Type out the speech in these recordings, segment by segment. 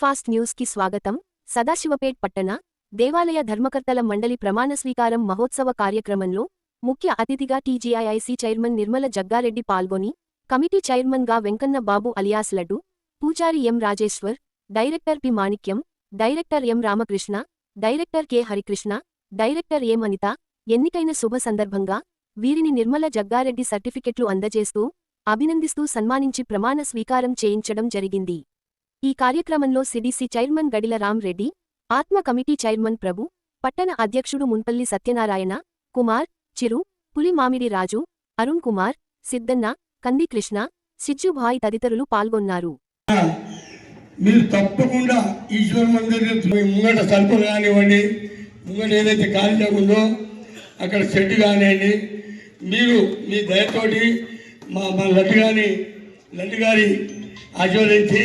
Fast న్యూస్కి స్వాగతం. సదాశివపేట్ పట్టణ దేవాలయ ధర్మకర్తల మండలి ప్రమాణ స్వీకారం మహోత్సవ కార్యక్రమంలో ముఖ్య అతిథిగా టీజీఐఐసీ చైర్మన్ నిర్మల జగ్గారెడ్డి పాల్గొని కమిటీ చైర్మన్గా Venkanna Babu alias Laddu Pujari M Rajeshwar director P Manikyam director M Ramakrishna director K Harikrishna director M Anitha ఎన్నికైన శుభ సందర్భంగా వీరిని నిర్మల జగ్గారెడ్డి సర్టిఫికెట్లు అందజేస్తూ అభినందిస్తూ సన్మానించి ప్రమాణ స్వీకారం చేయించడం జరిగింది. ఈ కార్యక్రమంలో సిడిసి చైర్మన్ గడిల రామ్రెడ్డి ఆత్మ కమిటీ చైర్మన్ ప్రభు పట్టణ అధ్యక్షుడు మున్పల్లి సత్యనారాయణ కుమార్ చిరు పులి మామిడి రాజు అరుణ్ కుమార్ సిద్దన్న కంది కృష్ణ సిజ్జుభాయ్ తదితరులు పాల్గొన్నారు. మీరు తప్పకుండా ఈశ్వర మందిర్ ముంగట సల్పం కానివ్వండి ముంగట ఏదైతే ఖాళీగా ఉందో అక్కడ షెడ్ కానివ్వండి మీరు మీ దయతోటి మా మా లడ్డు గారి లడ్డు గారి ఆశీర్వదించి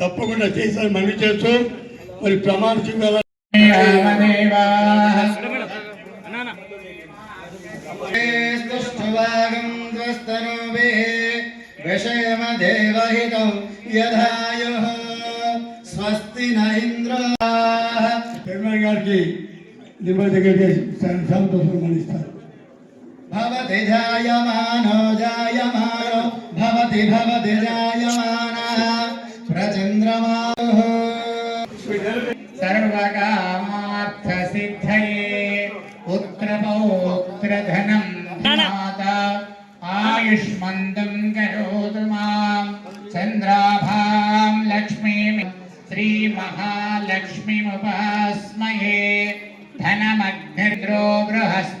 తప్పకుండా చేశారు మనవి చేస్తూ మరి ప్రమాణ స్వీకారం త్వస్తనూభిः విషయమదేవహితం యథాయుः. స్వస్తి న ఇంద్రాः. చైర్మన్ గారికి దగ్గర సంతోషం మనిస్తారు భవతి జాయమానో జాయమానో భవతి భవతి జాయమానः चंद्रमा सर्वकामार्थसिद्धये पुत्रपौत्रधनम् माता आयुष्मन्तम् करोतु लक्ष्मी चन्द्राभाम् लक्ष्मीम् श्रीमहालक्ष्मीमुपास्मये धनमग्निर्द्रो बृहस्पति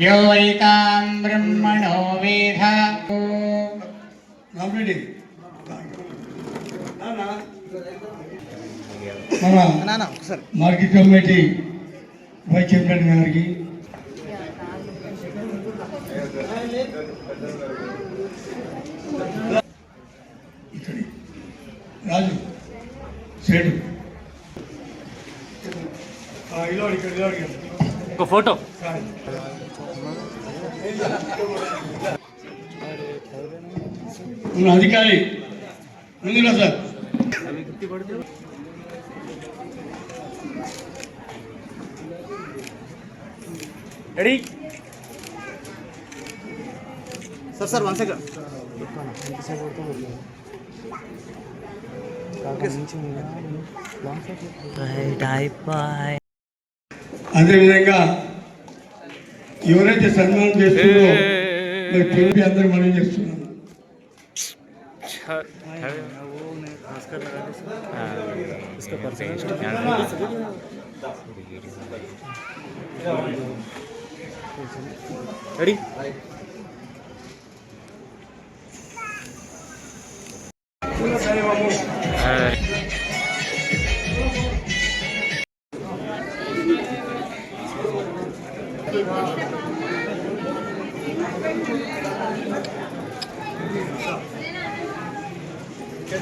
यो वैतां ब्रह्मणो वेद రామరెడ్డి మన మార్కెట్ కమిటీ వైస్ చైర్మన్ గారికి ఇక్కడి రాజు సేడు ఇలా ఇక్కడ ఇలా ఒక ఫోటో మన అధికారి ముందుగా sir ready sir sir one second అదేవిధంగా ఎవరైతే సన్మానం చేస్తున్నారో మరి పిలిపి అందరూ మనం చేస్తున్నాం రెడీ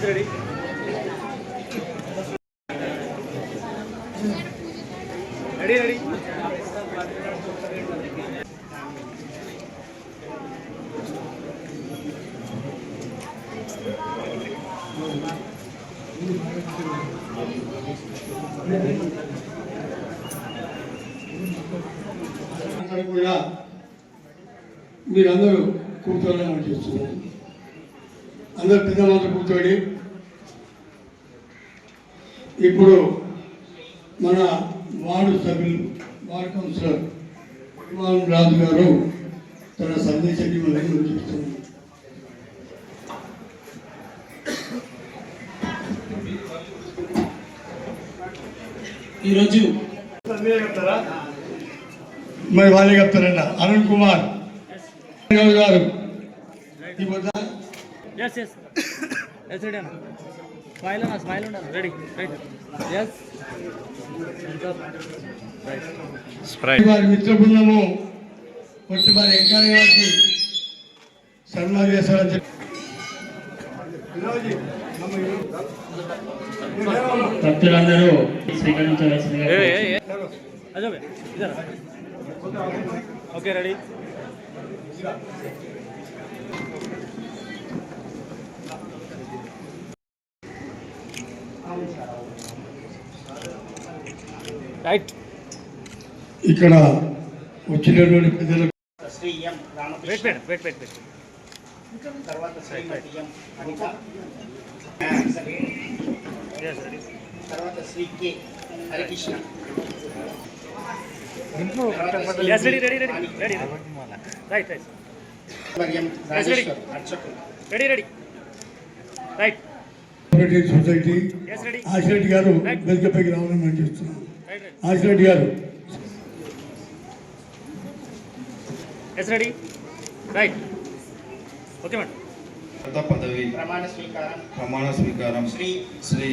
రెడీ రెడీ రెడీ కూడా మీరందరూ కూర్చోవాలని చేస్తున్నారు అందరు పెద్దవాళ్ళు కూర్చోండి. ఇప్పుడు మన వార్డు సభ్యులు వార్డు కౌన్సిలర్ విమాన్ రాజు గారు తన సందేశాన్ని మనం చేస్తున్నారు ఈరోజు మరి వాళ్ళే చెప్తారన్న. అరుణ్ కుమార్. గారు ఈ ఎస్ ఎస్ ఎస్ రెడీ అన్న. స్మైల్ అన్న స్మైల్ ఉండాలి రెడీ రైట్ ఎస్ రైట్ వారి మిత్ర బృందము వచ్చి వారి ఎంకాయ గారికి సన్మానం చేస్తారని చెప్పి. భక్తులందరూ స్వీకరించవలసిందిగా ఓకే రెడీ రైట్. ఇక్కడ వచ్చినటువంటి పెద్దలకు Shri M wait Ramakrishna wait wait wait తర్వాత శ్రీమతి ఎం అనిత. తర్వాత Shri K Harikrishna. Ready ready right society yes ready Ashireddy గారు బెల్కపైకి రావాలని మనం చేస్తున్నాం. ఆశిరెడ్డి గారు. Yes ready right okay madam పదవి. ప్రమాణ స్వీకారం. ప్రమాణ స్వీకారం. శ్రీ శ్రీ.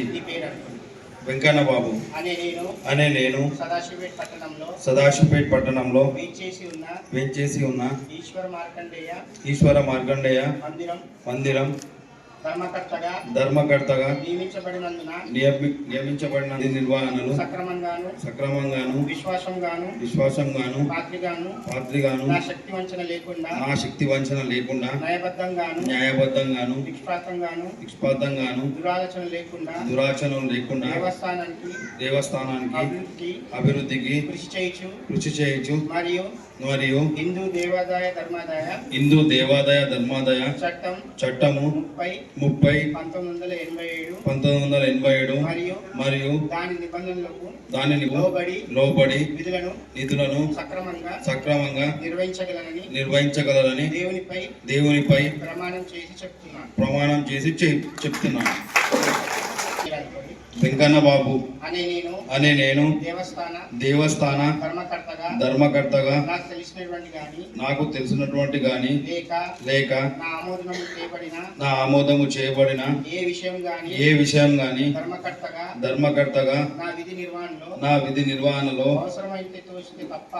వెంకన్న బాబు అనే నేను అనే నేను సదాశివపేట పట్టణంలో సదాశివపేట్ పట్టణంలో వేచేసి ఉన్న వేంచేసి ఉన్న ఈశ్వర మార్కండేయ ఈశ్వర మార్కండేయ మందిరం. మందిరం. ధర్మకర్తగా ధర్మకర్తగా నియమించబడినందున నియమించబడిన నిర్వహణలు సక్రమంగాను సక్రమంగాను విశ్వాసంగాను విశ్వాసంగాను పాత్రిగాను పాత్రిగాను నా శక్తి వంచన లేకుండా నా శక్తి వంచన లేకుండా న్యాయబద్ధంగాను న్యాయబద్ధంగాను నిష్పాతంగాను నిష్పాతంగాను దురాలోచన లేకుండా దురాచరణ లేకుండా దేవస్థానానికి దేవస్థానానికి అభివృద్ధి అభివృద్ధికి కృషి చేయొచ్చు కృషి చేయొచ్చు మరియు మరియు హిందూ దేవాదాయ ధర్మాదాయ హిందూ దేవాదాయ ధర్మాదాయ చట్టం చట్టము ముప్పై ముప్పై పంతొమ్మిది వందల ఎనభై ఏడు పంతొమ్మిది వందల ఎనభై ఏడు మరియు మరియు దాని నిబంధనలకు దానిని లోబడి లోబడి విధులను నిధులను సక్రమంగా సక్రమంగా నిర్వహించగలనని నిర్వహించగలరని దేవునిపై దేవునిపై ప్రమాణం చేసి చెప్తున్నాను ప్రమాణం చేసి చెప్- చెప్తున్నాను. వెంకన్న బాబు. అనే నేను. అనే నేను. దేవస్థాన. దేవస్థాన. ధర్మకర్తగా. ధర్మకర్తగా. నాకు తెలిసినటువంటి గాని. నాకు తెలిసినటువంటి గాని. లేక. లేక. నా ఆమోదనము చేయబడిన. నా ఆమోదము చేయబడిన. ఏ విషయం గాని. ఏ విషయం గాని. ధర్మకర్తగా. ధర్మకర్తగా. నా విధి నిర్వహణలో. నా విధి నిర్వహణలో. అవసరమైతే తోచితే తప్ప.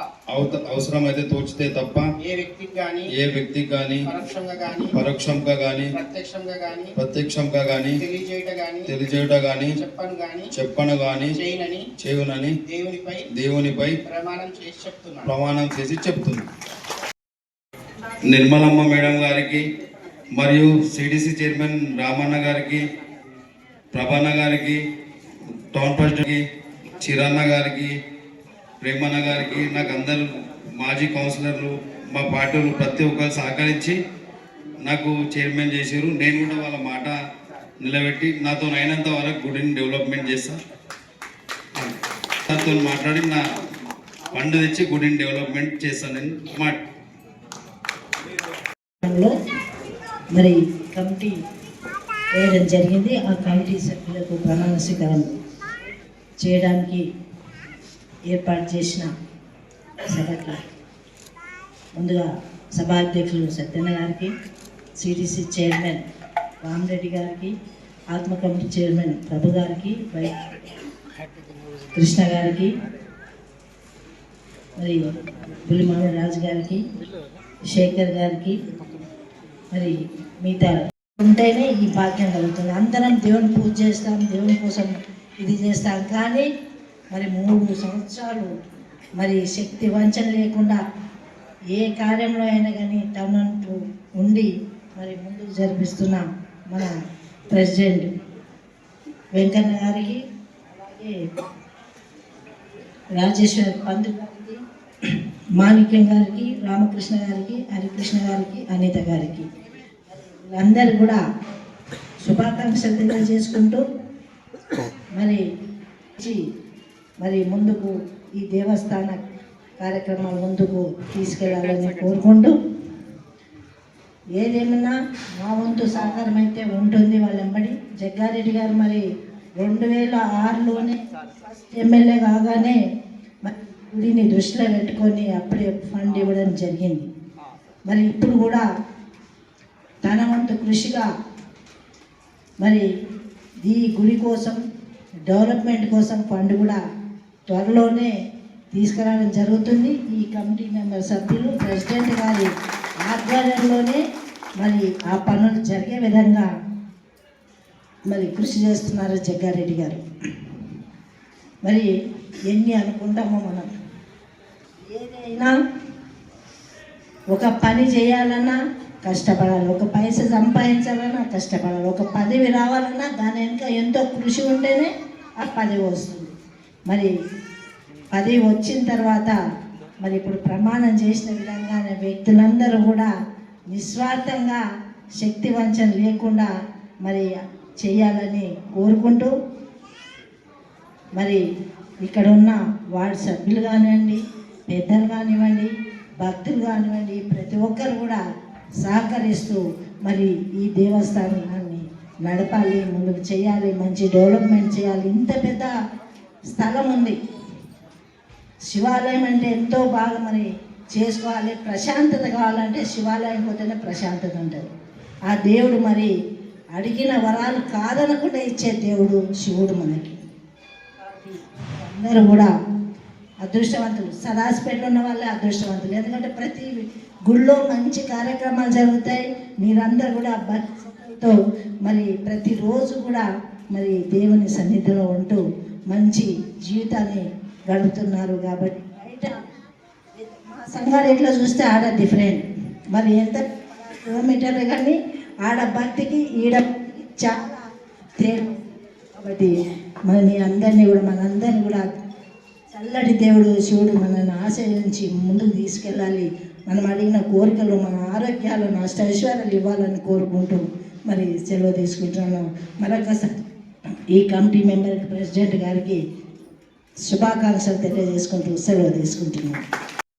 అవసరమైతే తోచితే తప్ప. ఏ వ్యక్తికి గాని. ఏ వ్యక్తికి గాని. పరోక్షంగా గాని. పరోక్షంగా గాని. ప్రత్యక్షంగా గాని. ప్రత్యక్షంగా గాని. తెలియజేయట గాని. తెలియజేయట గాని. చెప్పను గాని చెప్పను గాని చేయనని చేయునని దేవునిపై దేవునిపై ప్రమాణం చేసి చెప్తున్నాను. ప్రమాణం చేసి చెప్తున్నా నిర్మలమ్మ మేడం గారికి మరియు సిడిసి చైర్మన్ రామన్న గారికి ప్రభన్న గారికి టౌన్ ప్రెసిడెంట్కి చిరన్న గారికి ప్రేమన్న గారికి నాకు అందరు మాజీ కౌన్సిలర్లు మా పార్టీలు ప్రతి ఒక్కరు సహకరించి నాకు చైర్మన్ చేశారు. నేను కూడా వాళ్ళ మాట నిలబెట్టి నాతో అయినంత వరకు గుడిని డెవలప్మెంట్ చేస్తాను నాతో మాట్లాడి నా ఫండ్ తెచ్చి గుడిని డెవలప్మెంట్ చేస్తానని మాట మరి కమిటీ వేయడం జరిగింది. ఆ కమిటీ సభ్యులకు ప్రమాణ స్వీకారం చేయడానికి ఏర్పాటు చేసిన సభకి ముందుగా సభాధ్యక్షులు సత్యన్న గారికి సిడిసి చైర్మన్ రామరెడ్డి గారికి ఆత్మ కమిటీ చైర్మన్ ప్రభు గారికి కృష్ణ గారికి మరి పులిమామి రాజు గారికి శేఖర్ గారికి మరి మిగతా ఉంటేనే ఈ భాగ్యం కలుగుతుంది. అందరం దేవుని పూజ చేస్తాం దేవుని కోసం ఇది చేస్తాం. కానీ మరి మూడు సంవత్సరాలు మరి శక్తి వంచన లేకుండా ఏ కార్యంలో అయినా కానీ తనంటూ ఉండి మరి ముందుకు జరిపిస్తున్నాం. మన ప్రెసిడెంట్ వెంకన్న గారికి అలాగే రాజేశ్వర్ పంతు గారికి మాణిక్యం గారికి రామకృష్ణ గారికి హరికృష్ణ గారికి అనిత గారికి. వీళ్ళందరూ కూడా శుభాకాంక్షలు తెలియజేసుకుంటూ మరి మరి ముందుకు ఈ దేవస్థాన కార్యక్రమాలు ముందుకు తీసుకెళ్ళాలని కోరుకుంటూ ఏదేమన్నా మా వంతు సహకారం అయితే ఉంటుంది వాళ్ళెంబడి. జగ్గారెడ్డి గారు మరి రెండు వేల ఆరులోనే ఫస్ట్ ఎమ్మెల్యే కాగానే గుడిని దృష్టిలో పెట్టుకొని అప్పుడే ఫండ్ ఇవ్వడం జరిగింది. మరి ఇప్పుడు కూడా తన వంతు కృషిగా మరి ఈ గుడి కోసం డెవలప్మెంట్ కోసం ఫండ్ కూడా త్వరలోనే తీసుకురావడం జరుగుతుంది. ఈ కమిటీ మెంబర్ సభ్యులు ప్రెసిడెంట్ గారి ఆధ్వర్యంలోనే మరి ఆ పనులు జరిగే విధంగా మరి కృషి చేస్తున్నారు జగ్గారెడ్డి గారు. మరి ఎన్ని అనుకుంటామో మనం? ఏదైనా ఒక పని చేయాలన్నా కష్టపడాలి. ఒక పైస సంపాదించాలన్నా కష్టపడాలి. ఒక పదవి రావాలన్నా దాని వెనుక ఎంతో కృషి ఉంటేనే ఆ పదవి వస్తుంది. మరి పదవి వచ్చిన తర్వాత మరి ఇప్పుడు ప్రమాణం చేసిన విధంగానే వ్యక్తులందరూ కూడా నిస్వార్థంగా శక్తి వంచన లేకుండా మరి చేయాలని కోరుకుంటూ మరి ఇక్కడ ఉన్న వార్డు సభ్యులు కానివ్వండి పెద్దలు కానివ్వండి భక్తులు కానివ్వండి ప్రతి ఒక్కరు కూడా సహకరిస్తూ మరి ఈ దేవస్థానాన్ని నడపాలి ముందుకు చేయాలి మంచి డెవలప్మెంట్ చేయాలి. ఇంత పెద్ద స్థలం ఉంది. శివాలయం అంటే ఎంతో బాగా మరి చేసుకోవాలి ప్రశాంతత కావాలంటే శివాలయం పోతేనే ప్రశాంతత ఉంటుంది. ఆ దేవుడు మరి అడిగిన వరాలు కాదనకుండా ఇచ్చే దేవుడు శివుడు మనకి. అందరూ కూడా అదృష్టవంతులు. సదాసిపేటలో ఉన్న వాళ్ళే అదృష్టవంతులు. ఎందుకంటే ప్రతి గుళ్ళో మంచి కార్యక్రమాలు జరుగుతాయి. మీరందరూ కూడా భక్తితో మరి ప్రతిరోజు కూడా మరి దేవుని సన్నిధిలో ఉంటూ మంచి జీవితాన్ని గడుపుతున్నారు కాబట్టి సంగారెడ్డిలో చూస్తే ఆడ డిఫరెంట్ మరి ఎంత కిలోమీటర్లు కానీ ఆడ భక్తికి ఈడ చాలా తేడా. కాబట్టి మన మీ అందరినీ కూడా మనందరినీ కూడా చల్లటి దేవుడు శివుడు మనల్ని ఆశ్రయించి ముందుకు తీసుకెళ్ళాలి. మనం అడిగిన కోరికలు మన ఆరోగ్యాలను అష్టైశ్వర్యాలు ఇవ్వాలని కోరుకుంటూ మరి సెలవు తీసుకుంటున్నాను. మరొకసారి ఈ కమిటీ మెంబర్ ప్రెసిడెంట్ గారికి శుభాకాంక్షలు తెలియజేసుకుంటూ సెలవు తీసుకుంటున్నాను.